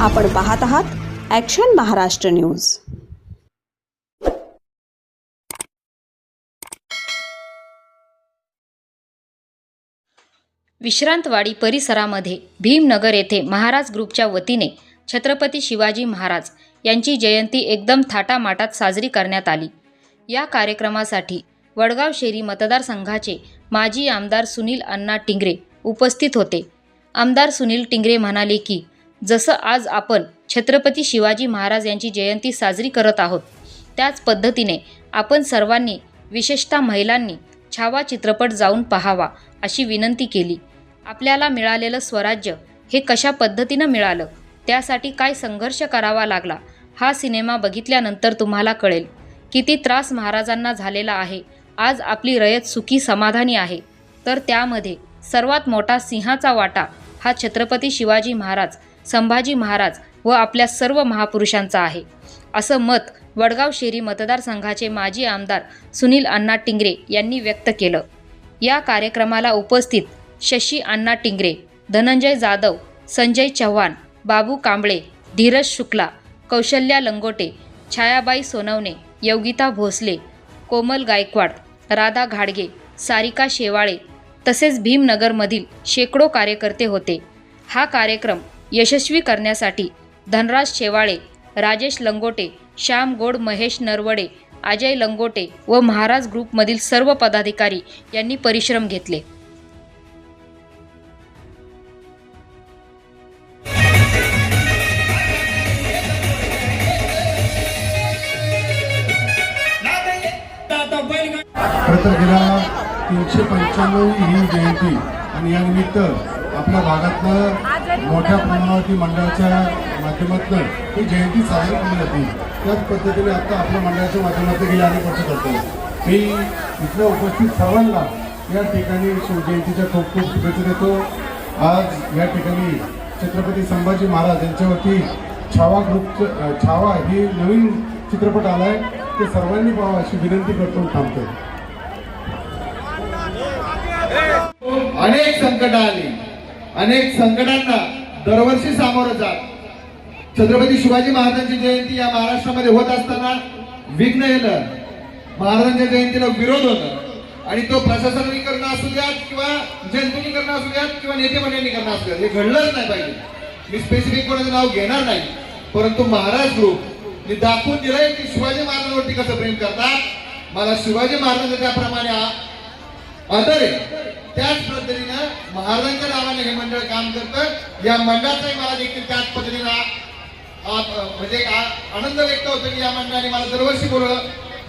आपण पाहत आहात ॲक्शन महाराष्ट्र न्यूज विश्रांतवाडी परिसरामध्ये भीमनगर येथे महाराज ग्रुपच्या वतीने छत्रपती शिवाजी महाराज यांची जयंती एकदम थाटामाटात साजरी करण्यात आली. या कार्यक्रमासाठी वडगाव शेरी मतदारसंघाचे माजी आमदार सुनील अण्णा टिंगरे उपस्थित होते. आमदार सुनील टिंगरे म्हणाले की जसं आज आपण छत्रपती शिवाजी महाराज यांची जयंती साजरी करत आहोत. त्याच पद्धतीने आपण सर्वांनी विशेषतः महिलांनी छावा चित्रपट जाऊन पाहावा अशी विनंती केली. आपल्याला मिळालेलं स्वराज्य हे कशा पद्धतीनं मिळालं? त्यासाठी काय संघर्ष करावा लागला? हा सिनेमा बघितल्यानंतर तुम्हाला कळेल. किती त्रास महाराजांना झालेला आहे. आज आपली रयत सुखी समाधानी आहे. तर त्यामध्ये सर्वात मोठा सिंहाचा वाटा हा छत्रपती शिवाजी महाराज संभाजी महाराज व आपल्या सर्व महापुरुषांचा आहे. असं मत वडगाव शेरी मतदारसंघाचे माजी आमदार सुनील अण्णा टिंगरे यांनी व्यक्त केलं. या कार्यक्रमाला उपस्थित शशी अण्णा टिंगरे धनंजय जाधव संजय चव्हाण बाबू कांबळे धीरज शुक्ला कौशल्या लंगोटे छायाबाई सोनवणे योगिता भोसले कोमल गायकवाड राधा घाडगे सारिका शेवाळे तसेच भीमनगरमधील शेकडो कार्यकर्ते होते. हा कार्यक्रम यशस्वी करण्यासाठी धनराज शेवाळे राजेश लंगोटे श्याम गोड महेश नरवडे अजय लंगोटे व महाराज ग्रुपमधील सर्व पदाधिकारी यांनी परिश्रम घेतले. तीनशे पंच्याण्णव ही जयंती. आणि या निमित्त आपल्या भागातलं मोठ्या प्रमाणावरती मंडळाच्या माध्यमातून ही जयंती साजरी केली जाते. त्याच पद्धतीने आता आपल्या मंडळाच्या माध्यमातून गेली अनेक वर्ष करतो मी इथल्या उपस्थित सर्वांना या ठिकाणी शिवजयंतीच्या खूप खूप शुभेच्छा देतो. आज या ठिकाणी छत्रपती संभाजी महाराज यांच्यावरती छावा ग्रुप छावा ही नवीन चित्रपट आला आहे ते सर्वांनी पाहावं अशी विनंती करतो थांबतो अनेक संकट आली. अनेक संकटांना दरवर्षी सामोरं जात. छत्रपती शिवाजी महाराजांची जयंती या महाराष्ट्रामध्ये होत असताना विघ्न येणं महाराजांच्या जयंतीला विरोध होणं आणि तो प्रशासनाने करणं असू द्यात किंवा जनतेने करणं असू द्यात किंवा नेतेमंडळांनी करणं असू द्यात हे घडलंच नाही पाहिजे. मी स्पेसिफिक कोणाचं नाव घेणार नाही परंतु महाराज ग्रुप मी दाखवून दिलंय की शिवाजी महाराजांवरती कसं प्रेम करतात. मला शिवाजी महाराजांच्या त्याप्रमाणे आदर आहे. त्याच पद्धतीनं महाराजांच्या नावाने हे मंडळ काम करतं. या मंडळाचाही मला देखील त्याच पद्धतीनं म्हणजे आनंद व्यक्त होतो की या मंडळाने मला दरवर्षी बोलवलं.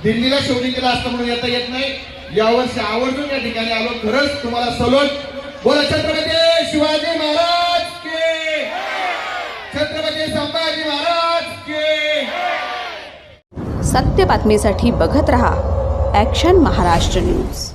दिल्लीला शोधिंग केला असतं म्हणून येता येत नाही. यावर्षी आवर्जून या ठिकाणी आलो. खरंच तुम्हाला सलोट. बोला छत्रपती शिवाजी महाराज के छत्रपती संभाजी महाराज के सत्य बातमीसाठी बघत रहा ॲक्शन महाराष्ट्र न्यूज